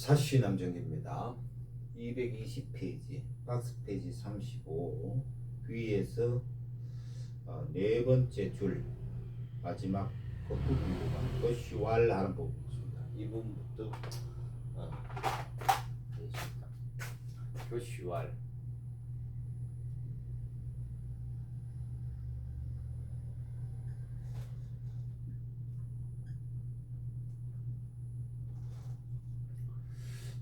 사시 남정입니다. 220페이지, 박스 페이지 35 위에서 어, 네 번째 줄 마지막 거꾸로 부분 것이왈 하는 부분 있습니다. 이 부분부터 어, 되겠습니다. 것이왈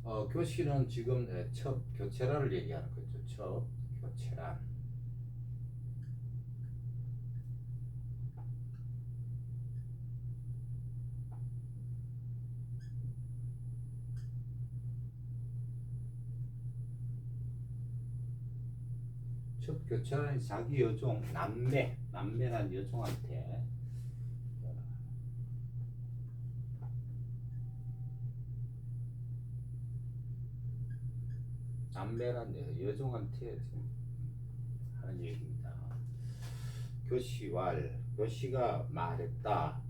어, 교실은 지금 네, 첫 교체란을 얘기하는 거죠. 첫 교체란. 첫 교체란이 자기 여종 남매 남매란 여종한테 남매란 여- 여종한테 하는 얘기입니다. 교시왈 교시가 말했다.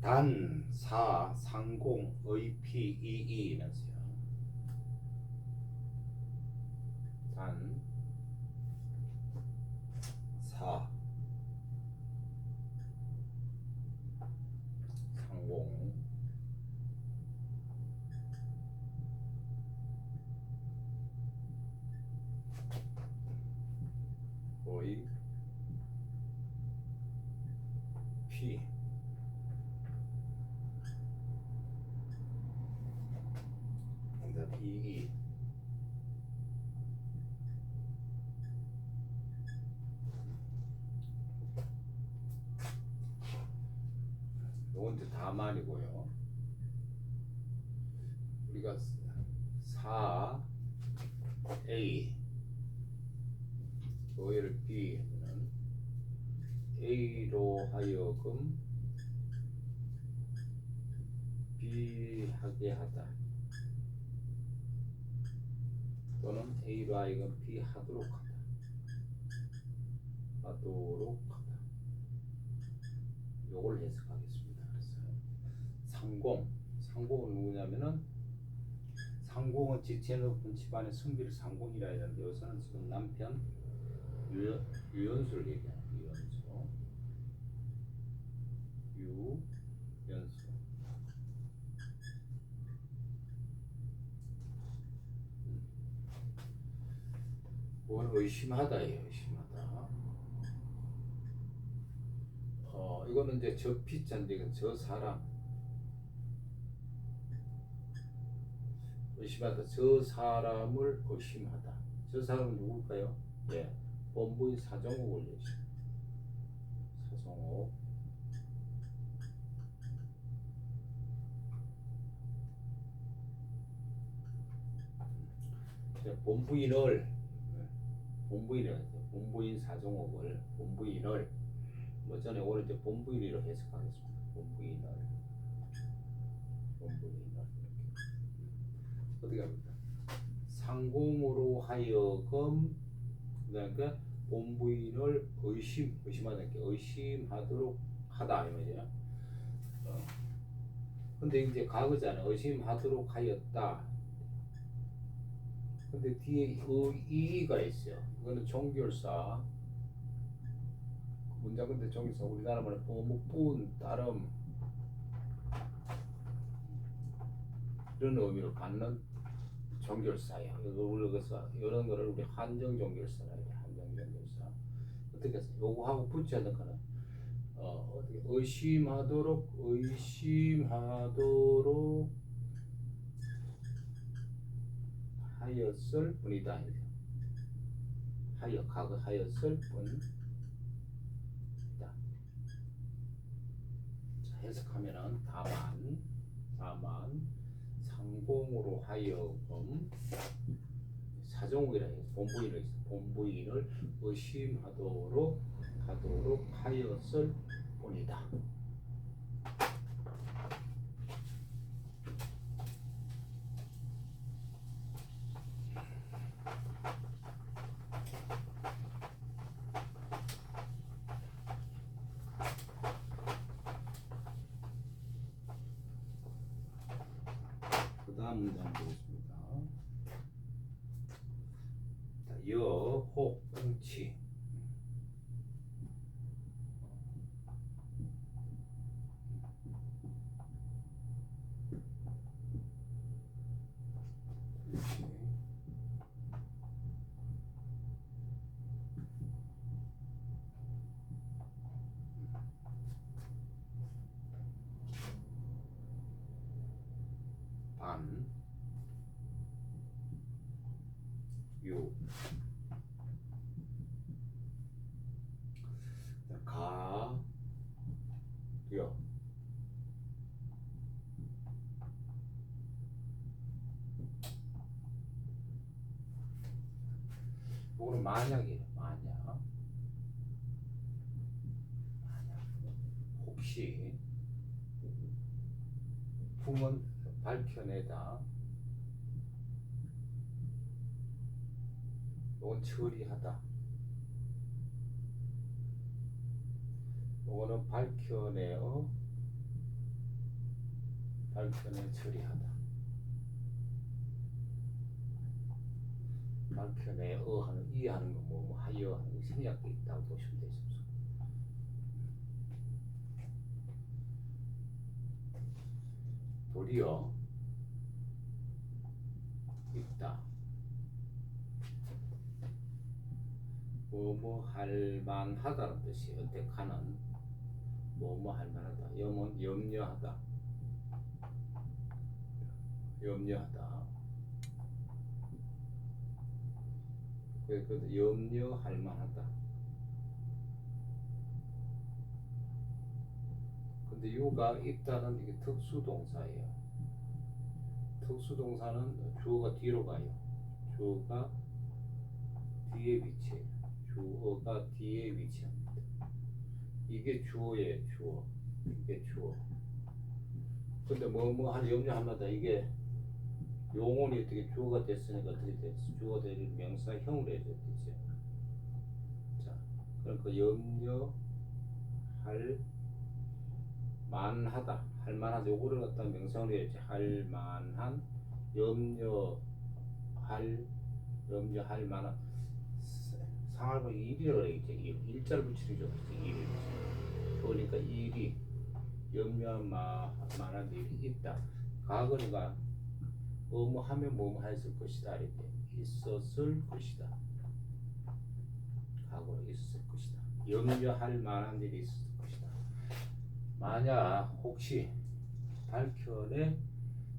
단, 사, 상공, 의피, 이이 이면서요. 단, 사, 상공, 거의 피 그다음 이 요건 다만이고요. 우리가 4 A 오일 B는 A로 하여금 B하게 하다. 또는 A로 하여금 B 하도록 하다. 하도록 하다. 요걸 해석하겠습니다. 그래서 상공. 상공은 누구냐면은 상공은 지체 높은 집안의 성비를 상공이라 했는데 여기서는 지금 남편 유, 유연수를 얘기하는 거예 요. 유연수 유연수 음. 뭘 의심하다예요 의심하다 어 이거는 이제 저 피자인데 저 사람 의심하다 저 사람을 의심하다 저 사람은 누굴까요? 예 본부인 사정옥 올려주세요. 사정옥. 자, 본부인을 본부인을 본부인 사정옥을 본부인을 뭐 전에 이제 본부인으로 해석하겠습니다. 본부인을 본부인을 어떻게 합니까? 상공으로 하여금 그러니까 본부인을 의심 의심하는 게 의심하도록 하다 이 말이야. 어. 근데 이제 과거잖아. 의심하도록 하였다. 근데 뒤에 의의가 있어요. 이거는 종결사. 문장 근데 종결사 우리나라 말에 보묵분 따름 이런 의미를 갖는 종결사야. 이거 우리가 이런 거를 우리 한정 종결사라 해. 한정 종결사. 어떻게 해서 요거하고 붙여야 될 거는 어 어떻게 의심하도록 의심하도록 하였을 뿐이다. 하여 과거 하였을 뿐이다. 자 해석하면은 다만 다만 상공으로 하여금 사정이라 해서 본부인을 있어. 본부인을 의심하도록 하도록 하였을 뿐이다. Namı dan 가, 여. 이거는 만약이에요. 만약. 만약. 혹시 품은 밝혀내다. 이건 처리하다. 이거는 밝혀내어 밝혀내 처리하다. 밝혀내어 하는 이 하는 거뭐 뭐 하여 하는 거 생략돼 있다고 보시면 되십니다. 도리어 있다. 뭐뭐 할 만하다는 뜻이 언택하는 뭐뭐 할 만하다. 염은 염려하다. 염려하다. 그래서 염려할 만하다. 근데 요가 있다는 이게 특수 동사예요. 특수 동사는 주어가 뒤로 가요. 주어가 뒤에 위치해요. 주어가 뒤에 위치합니다. 이게 주어예요, 주어. 이게 주어. 근데 뭐뭐할 염려하마다 이게 용언이 어떻게 주어가 됐으니까 어떻게 됐어? 주어가 되는 명사형으로 해야 되죠. 자, 그러니까 염려할 만하다, 할 만하다. 요거를 갖다 명사형으로 해야지. 할 만한, 염려할, 염려할 만한. 일이라고 해야지. 일. 일자를 붙이는 죠 일. 그러니까 일이 염려할 만한 일이 있다. 과거니까 뭐뭐 하면 뭐뭐 했을 것이다 이렇게 있었을 것이다. 과거에 있었을 것이다. 염려할 만한 일이 있었을 것이다. 만약 혹시 밝혀내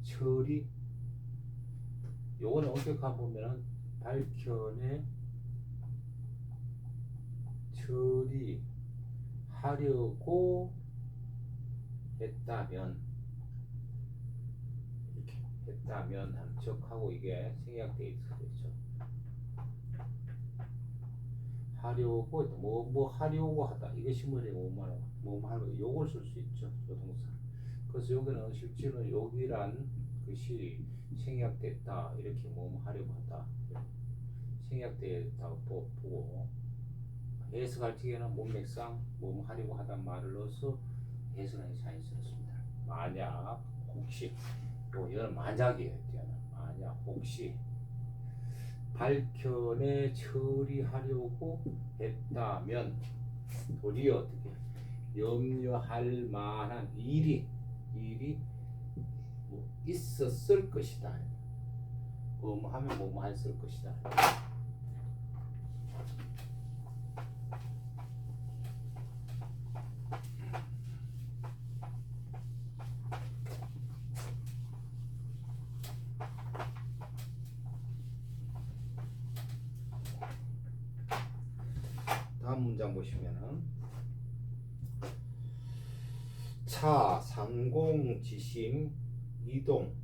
처리 요거는 엄격한 보면은 밝혀내 처리하려고 했다면 이렇게 했다면 함척하고 이게 생략돼 있겠죠. 하려고 뭐뭐 뭐 하려고 하다. 뭐냐 뭐만 뭐뭐 하는 요걸 쓸 수 있죠. 조동사. 그래서 여기는 실제로 여기란 것이 생략됐다. 이렇게 뭐뭐 하려고 하다. 생략됐다고 보- 보고 해석할 적에는 문맥상 뭐뭐 하려고 하다 말을 넣어서 해석하는 자연스럽습니다. 만약 혹시 요 이건 만약이에요. 만약 혹시 밝혀내 처리하려고 했다면 도리어 어떻게 염려할 만한 일이 일이 뭐 있었을 것이다. 뭐뭐 하면 뭐뭐 했을 것이다. 다음 문장 보시면은. 차 상공 지심 이동.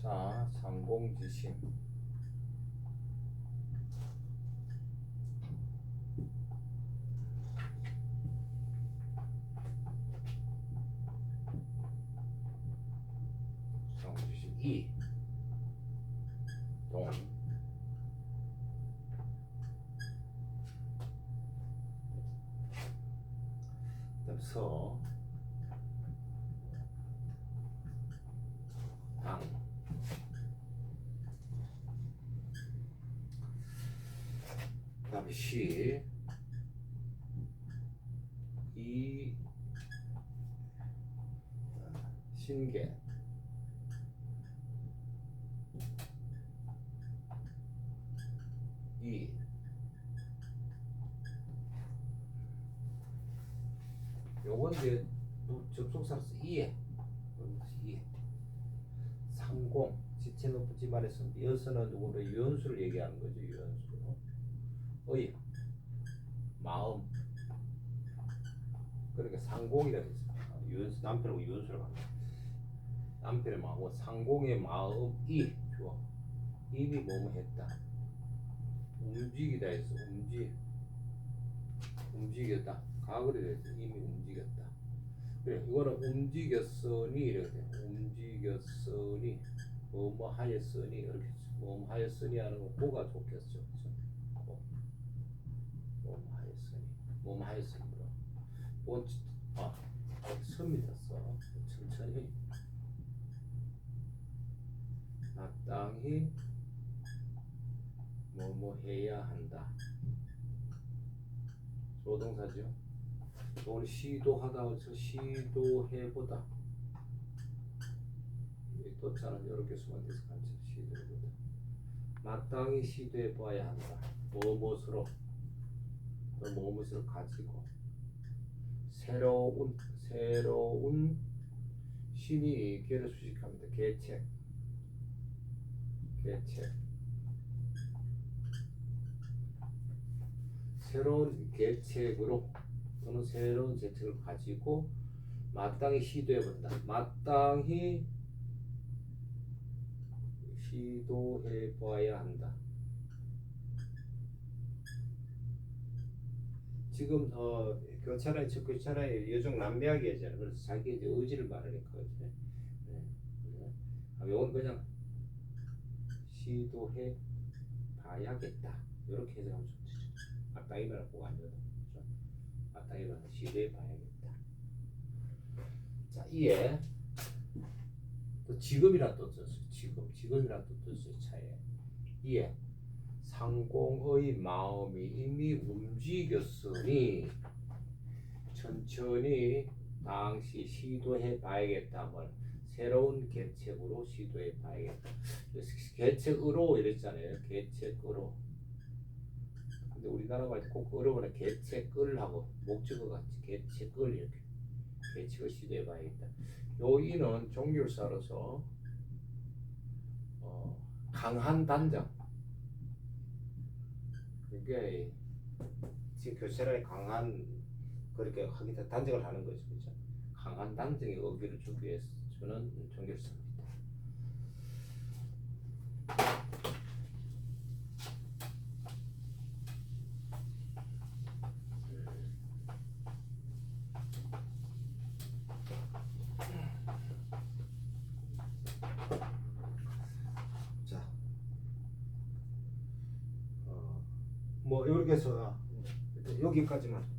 자 상공 지심 상공 지심 이 동. 서, 당. 그다음에 시, 이, 어, 신계. 이 이제 뭐 접속사로서 이해. 이해. 상공. 지체 높은 집안에서 이어서는 누구를 유연수를 얘기하는 거죠 유연수 의 마음. 그러니까 상공이라고 했어요 유연수 남편하고 유연수라고 합니다 남편의 마음은 상공의 마음이 좋아. 입이 뭐뭐 했다. 움직이다 해서 움직 움직였다 가글이 돼서 이미 움직였다 그래 이거는 움직였으니 이렇게 돼. 움직였으니 뭐뭐 하였으니 이렇게 뭐뭐 하였으니 하는 거 고가 좋겠죠. 뭐뭐 하였으니 뭐뭐 하였으니 이건 지- 아 섬이 됐어 천천히 마땅히 뭐뭐 해야 한다. 조동사죠. 우리 시도하다 그래서 시도해보다. 이 도차는 이렇게 쓰면 돼서 같이 시도해보다. 마땅히 시도해봐야 한다. 무엇으로 또 무엇을 가지고 새로운 새로운 신이 개를 수식합니다. 개책 개책 새로운 계책으로 또는 새로운 재책을 가지고 마땅히 시도해 본다. 마땅히 시도해 봐야 한다. 지금 어저 교차라에 여종 남매하게 하잖아요. 그래서 자기 이제 의지를 말하니까 그지. 네. 네. 아, 요건 그냥 시도해 봐야겠다. 이렇게 해석하면 좋죠. 마땅히만 꼭 아니어 마땅히만 시도해 봐야겠다. 자, 이에 또 지금이란 뜻 썼어요. 지금, 지금이란 뜻 썼어요. 차에 이에 상공의 마음이 이미 움직였으니 천천히 당시 시도해 봐야겠다면 새로운 계책으로 시도해 봐야겠다. 계책으로 이랬잖아요. 계책으로. 근데 우리나라 말때 꼭 어려워는 계책을 하고 목적어 같이 계책을 이렇게 계책을 시도해 봐야겠다. 요 이는 종교사로서 어, 강한 단장. 그게 지금 교체라에 강한 그렇게 하기다 단정을 하는 거죠, 그렇죠? 강한 단정의 의미를 주기 위해서 저는 종교사입니다. 자, 어, 뭐 이렇게 해서 여기까지만.